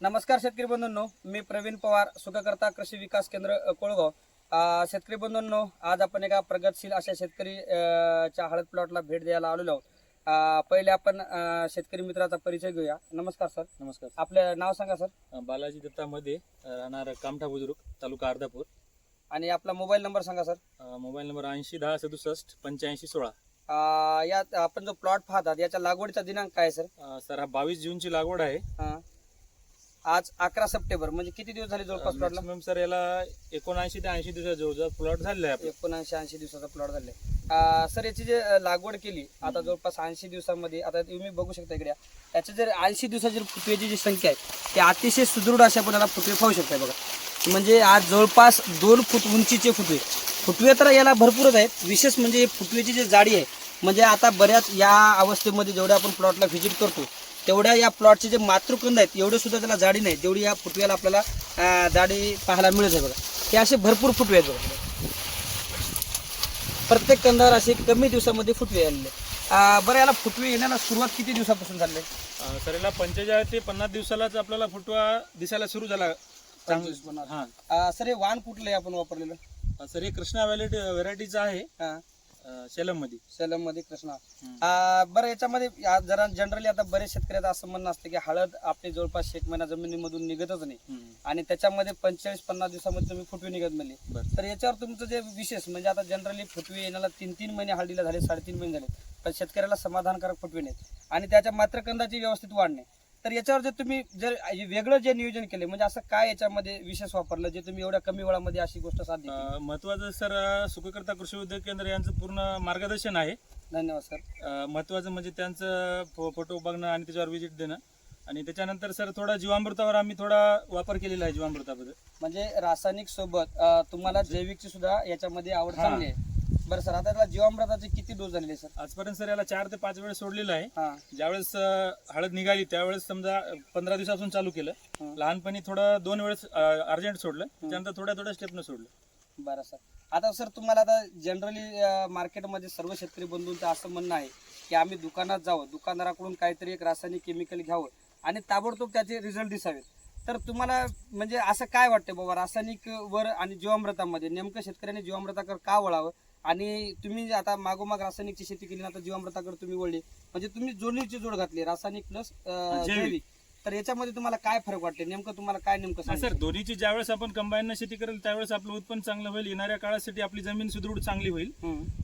नमस्कार शेतकरी बंधूंनो मी प्रवीण पवार सुखकर्ता कृषी विकास केंद्र कोळगाव. शेतकरी बंधूंनो आज आपण एका प्रगतशील अशा शेतकरी च्या हळद प्लॉटला भेट द्यायला आलेलो आहोत. पहिले आपण शेतकरी मित्राचा परिचय घेऊया. नमस्कार सर. नमस्कार आपलं नाव सांगा सर. बालाजी दत्तामध्ये अ, राहणार कामठा बुजुर्ग तालुका अर्धापूर. आणि आपला मोबाईल नंबर सांगा सर. मोबाईल नंबर ऐंशी दहा सदुसष्ट पंच्याऐंशी सोळा. यात आपण जो प्लॉट पाहतात याच्या लागवडीचा दिनांक काय आहे, सर? सर हा बावीस जूनची लागवड आहे. आज अकरा सप्टेंबर म्हणजे किती दिवस झाले जवळपास प्लॉटला मॅक्सिमम सर याला एकोणऐंशी ते ऐंशी दिवसा जवळजवळ प्लॉट झालेला आहे. एकोणऐंशी ऐंशी दिवसाचा प्लॉट झालाय सर याची जे लागवड केली आता जवळपास ऐंशी दिवसामध्ये आता तुम्ही बघू शकता इकडे याची जर ऐंशी दिवसाची फुटवेची जी संख्या आहे ती अतिशय सुदृढ अशा आपल्याला फुटवे पाहू शकताय बघा. म्हणजे आज जवळपास दोन फूट उंचीचे फुटवे फुटवे तर याला भरपूरच आहेत. विशेष म्हणजे फुटवेची जी जाडी आहे म्हणजे आता बऱ्याच या अवस्थेमध्ये जेवढ्या आपण प्लॉटला व्हिजिट करतो तेवढ्या या प्लॉटचे जे मातृकंद आहेत एवढे सुद्धा त्याला जाडी नाही. जेवढी या फुटव्याला आपल्याला जाडी पाहायला मिळत आहे बघा. हे असे भरपूर फुटवे आहेत बघा. प्रत्येक कंदावर असे कमी दिवसामध्ये फुटवे आलेले बरं याला फुटवे येण्याला सुरुवात किती दिवसापासून झाली? सर याला पंचेचाळीस ते पन्नास दिवसालाच आपल्याला फुटवा दिसायला सुरू झाला. चांगलं हा. सर हे वाण कुठलं आहे आपण वापरलेलं? सर हे कृष्णा व्हॅलिटी व्हेरायटीचं आहे. सेलममध्ये सेलममध्ये कृष्णा. अं, बरं याच्यामध्ये या- जरा जनरली आता बरेच शेतकऱ्याचं असं म्हणणं असतं की हळद आपली जवळपास एक महिना जमिनीमधून निघतच नाही. आणि त्याच्यामध्ये पंचेचाळीस पन्नास दिवसामध्ये तुम्ही फुटवे निघत म्हणले बरं. तर याच्यावर तुमचं जे विशेष म्हणजे आता जनरली फुटवे येण्याला तीन तीन महिने हळदीला झाले साडेतीन महिने झाले. पण शेतकऱ्याला समाधानकारक फुटवे नाहीत. आणि त्याच्या मात्रकंदाची व्यवस्थित वाढ नाही. तर याच्यावर जे तुम्ही जर वेगळं जे नियोजन केले म्हणजे असं काय याच्यामध्ये विशेष वापरलं जे तुम्ही एवढ्या कमी वेळामध्ये अशी गोष्ट? अ, महत्वाचं सर सुखकर्ता कृषी उद्योग केंद्र यांचं पूर्ण मार्गदर्शन आहे. धन्यवाद सर. महत्वाचं म्हणजे त्यांचं फोटो बघणं आणि त्याच्यावर विजिट देणं. आणि त्याच्यानंतर सर थोडा जीवामृतावर आम्ही थोडा वापर केलेला आहे जीवामृताबद्दल. म्हणजे रासायनिक सोबत तुम्हाला जैविकची सुद्धा याच्यामध्ये आवड. चांगली आहे. बरं सर आता याला जीवामृताचे किती डोस झालेले सर? आजपर्यंत सर याला चार ते पाच वेळेस सोडलेलं आहे. हा. ज्यावेळेस अ, हळद निघाली त्यावेळेस समजा पंधरा दिवसापासून चालू केलं. हं. लहानपणी थोडं दोन वेळेस अर्जंट सोडलं. त्यानंतर थोड्या थोड्या स्टेपनं सोडलं. बरं सर. आता सर तुम्हाला आता जनरली मार्केटमध्ये सर्व शेतकरी बंधूंचं असं म्हणणं आहे की आम्ही दुकानात जावं दुकानदाराकडून काहीतरी एक रासायनिक केमिकल घ्यावं आणि ताबडतोब त्याचे रिझल्ट दिसावेत. तर तुम्हाला म्हणजे असं काय वाटतं बाबा रासायनिक वर आणि जीवामृतामध्ये नेमकं शेतकऱ्यांनी जीवामृताकडे का वळावं? आणि तुम्ही आता मागोमाग रासायनिकची शेती केली ना आता जीवामृताकडे तुम्ही वळले म्हणजे तुम्ही जोडणीची जोड घातली रासायनिक प्लस जैविक. तर याच्यामध्ये तुम्हाला काय फरक वाटते नेमकं तुम्हाला काय नेमकं? सर दोन्हीची ज्यावेळेस आपण कंबाईन शेती करेल त्यावेळेस आपलं उत्पन्न चांगलं होईल येणाऱ्या काळासाठी आपली जमीन सुदृढ चांगली होईल.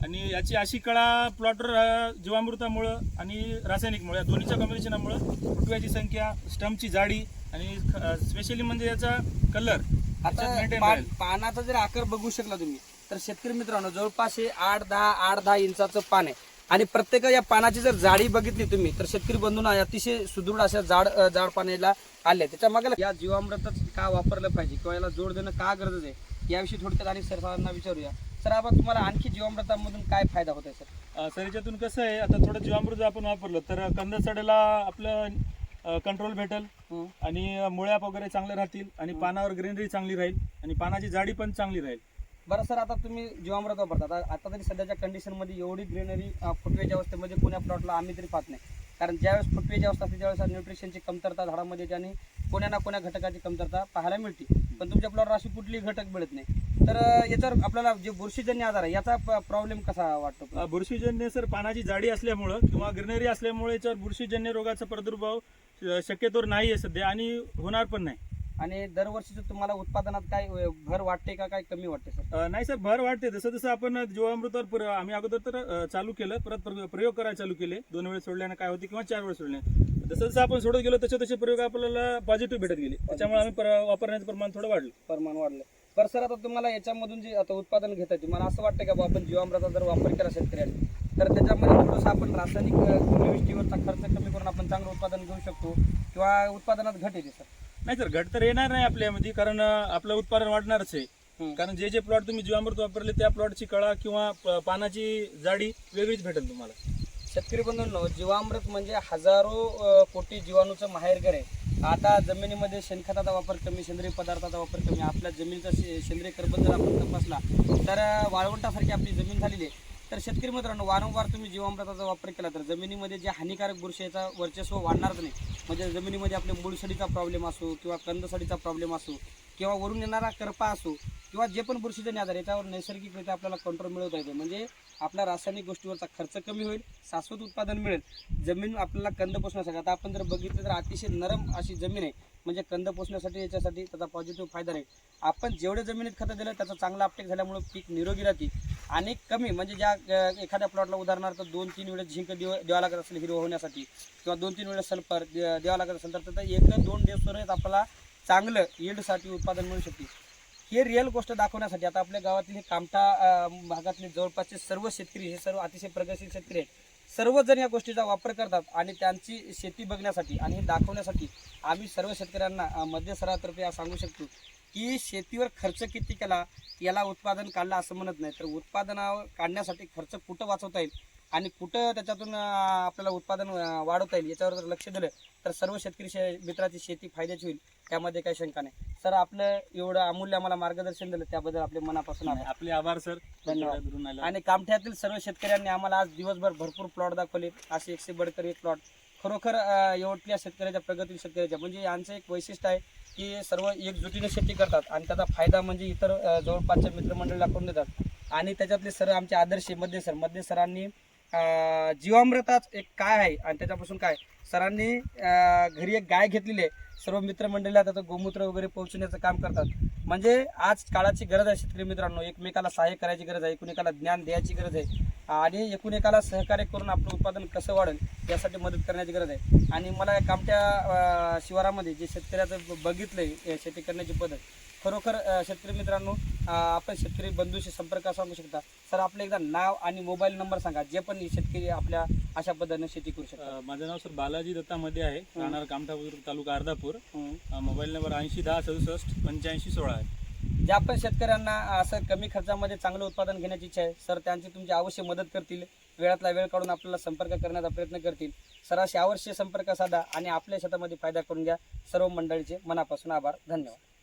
आणि याची अशी कळा प्लॉटर जीवामृतामुळं आणि रासायनिकमुळे या दोन्हीच्या कॉम्बिनेशनामुळं फुटव्याची संख्या स्टम्पची जाडी आणि स्पेशली म्हणजे याचा कलर आता पानाचा जर आकार बघू शकला तुम्ही तर शेतकरी मित्रांनो जवळपास हे आठ दहा आठ दहा इंचाचं पान आहे. आणि प्रत्येक या पानाची जर जाडी बघितली तुम्ही तर शेतकरी बंधूंना अतिशय सुदृढ अशा जाड जाड पाण्याला आले त्याच्यामागे या जीवामृतच का वापरलं पाहिजे किंवा याला जोड देणं का गरज आहे याविषयी थोडक्यात आणि सरांना विचारूया. सर आपण तुम्हाला आणखी जीवामृतामधून काय फायदा होत आहे सर सर याच्यातून कसं आहे आता थोडं जीवामृत आपण वापरलं तर कंद सडेला आपलं कंट्रोल भेटेल. आणि मुळ्या वगैरे चांगल्या राहतील आणि पानावर ग्रीनरी चांगली राहील आणि पानाची जाडी पण चांगली राहील. बरं सर आता तुम्ही जीवामृत वापरता. आता आता तरी सध्याच्या कंडिशनमध्ये एवढी ग्रीनरी फुटवेच्या अवस्थेमध्ये कोण्या प्लॉटला आम्ही तरी पाहत नाही. कारण ज्यावेळेस फुटवेची अवस्था असते त्यावेळेस न्यूट्रिशनची कमतरता झाडामध्ये त्याने कोण्या ना कोण्या घटकाची कमतरता पाहायला मिळते. पण तुमच्या प्लॉटवर अशी कुठली घटक मिळत नाही. तर याच्यावर आपल्याला जे बुरशीजन्य आजार आहे याचा प्रॉब्लेम कसा वाटतो बुरशीजन्य सर पानाची जाडी असल्यामुळं किंवा ग्रीनरी असल्यामुळे याच्यावर बुरशीजन्य रोगाचा प्रादुर्भाव शक्यतोवर नाही आहे सध्या आणि होणार पण नाही. आणि दरवर्षीचं तुम्हाला उत्पादनात काय भर वाटते का काय कमी वाटते सर? नाही सर भर वाढते जसं जसं आपण जीवामृतावर पर- आम्ही अगोदर तर चालू केलं परत प्र- प्रयोग करायला चालू केले. दोन वेळेस सोडल्याने काय होते किंवा चार वेळेस सोडल्याने. जसं जसं आपण सोडत गेलो तसे तसे प्रयोग आपल्याला पॉझिटिव्ह भेटत गेले. त्याच्यामुळे आम्ही पर- वापरण्याचं प्रमाण थोडं वाढलं. प्रमाण वाढलं. बरं सर आता तुम्हाला याच्यामधून जे आता उत्पादन घेता तुम्हाला असं वाटतं का आपण जीवामृताचा जर वापर केला शेतकऱ्यांनी तर त्याच्यामध्ये थोडंसं आपण रासायनिक केमिस्ट्रीवरचा खर्च कमी करून आपण चांगलं उत्पादन घेऊ शकतो किंवा उत्पादनात घट येते सर? नाही सर घट तर येणार नाही आपल्यामध्ये कारण आपलं उत्पादन वाढणारच आहे. कारण जे जे प्लॉट तुम्ही जीवामृत वापरले त्या प्लॉटची कळा किंवा पानाची जाडी वेगळीच भेटेल तुम्हाला. शेतकरी बंधूंनो जीवामृत म्हणजे हजारो कोटी जीवाणूचं माहेरघर आहे. आता जमिनीमध्ये शेणखताचा वापर कमी सेंद्रिय पदार्थाचा वापर कमी आपल्या जमिनीचा शे- सेंद्रिय कर्बन जर आपण तपासला तर वाळवंटासारखी आपली जमीन झालेली आहे. तर शेतकरी मित्रांनो वारंवार तुम्ही जीवामृताचा वापर केला तर जमिनीमध्ये जे हानिकारक बुरशीचा वर्चस्व वाढणारच नाही. म्हणजे जमिनीमध्ये आपल्या मुळसडीचा प्रॉब्लेम असो किंवा कंदसडीचा प्रॉब्लेम असो किंवा वरून येणारा करपा असो किंवा जे पण बुरशीजन्य आजार याच्यावर नैसर्गिकरित्या आपल्याला कंट्रोल मिळवता येतो. म्हणजे आपल्या रासायनिक गोष्टीवरचा खर्च कमी होईल शाश्वत उत्पादन मिळेल. जमीन आपल्याला कंद पोसण्यासाठी आता आपण जर बघितलं तर अतिशय नरम अशी जमीन आहे. म्हणजे कंद पोसण्यासाठी याच्यासाठी त्याचा पॉझिटिव्ह फायदा राहील आपण जेवढे जमिनीत खतं दिलं त्याचा चांगला अपटेक झाल्यामुळे पीक निरोगी राहते. आणि कमी म्हणजे ज्या एखाद्या प्लॉटला उदाहरणार्थ दोन तीन वेळेस झिंक देव द्यावा लागत असेल हिरवं होण्यासाठी किंवा दोन तीन वेळेस सल्फर द्यावा लागत असेल तर त्याचा एक दोन दिवस आपल्याला चांगलं यील्डसाठी उत्पादन मिळू शकते. हे रिअल गोष्ट दाखवण्यासाठी आता आपल्या गावातील हे कामठा भागातले जवळपासचे सर्व शेतकरी हे सर्व अतिशय प्रगतशील शेतकरी आहेत. सर्वजण या गोष्टीचा वापर करतात आणि त्यांची शेती बघण्यासाठी आणि हे दाखवण्यासाठी आम्ही सर्व शेतकऱ्यांना मध्यसरातर्फे मध्य सरातर्फे सांगू शकतो की शेतीवर खर्च किती केला याला उत्पादन काढला असं म्हणत नाही. तर उत्पादनावर काढण्यासाठी खर्च कुठं वाचवता येईल आणि कुठं त्याच्यातून आपल्याला उत्पादन वाढवता येईल याच्यावर जर लक्ष दिलं तर सर्व शेतकरी शे मित्राची शेती फायद्याची होईल त्यामध्ये काही शंका नाही. सर आपलं एवढं अमूल्य आम्हाला मार्गदर्शन दिलं त्याबद्दल आपले मनापासून आभार. आपले आभार सर. धन्यवाद. आणि कामठ्यातील सर्व शेतकऱ्यांनी आम्हाला आज दिवसभर भरपूर प्लॉट दाखवले. असे एकशे बडकर एक प्लॉट. खरोखर अं, एवढल्या शेतकऱ्याच्या प्रगतील शेतकऱ्याच्या म्हणजे यांचं एक वैशिष्ट्य आहे की सर्व एकजुटीने शेती करतात आणि त्याचा फायदा म्हणजे इतर जवळपासच्या मित्रमंडळीला करून देतात. आणि त्याच्यातले सर आमचे आदर्श आहे, मध्य सर मध्य सरांनी जीवामृताच एक काय आहे आणि त्याच्यापासून काय? सरांनी घरी एक गाय घेतलेली आहे. सर्व मित्रमंडळीला त्याचं गोमूत्र वगैरे पोहोचवण्याचं काम करतात. म्हणजे आज काळाची गरज आहे शेतकरी मित्रांनो. एकमेकाला सहाय्य करायची गरज आहे एकूणेकाला ज्ञान द्यायची गरज आहे आणि एकूण एकाला सहकार्य करून आपलं उत्पादन कसं वाढेल यासाठी मदत करण्याची गरज आहे. आणि मला कामट्या शिवारामध्ये जे शेतकऱ्याचं ब- आहे शेती करण्याची पद्धत खरोखर शेतकरी मित्रांनो आपण शेतकरी बंधूशी संपर्क सांगू शकता. सर आपलं एकदा नाव आणि मोबाईल नंबर सांगा जे पण शेतकरी आपल्या अशा पद्धतीने शेती करू शकतात. माझं नाव सर बालाजी दत्ता मध्ये आहे राहणार कामठा बुद्रुक तालुका अर्धापूर. हं. मोबाईल नंबर ऐंशी दहा सदुसष्ट पंच्याऐंशी सोळा आहे. ज्या पण शेतकऱ्यांना असं कमी खर्चामध्ये चांगलं उत्पादन घेण्याची इच्छा आहे सर त्यांची तुमची अवश्य मदत करतील. वेळातला वेळ काढून आपल्याला संपर्क करण्याचा प्रयत्न करतील. सराशी अवश्य संपर्क साधा आणि आपल्या शेतामध्ये फायदा करून घ्या. सर्व मंडळीचे मनापासून आभार. धन्यवाद.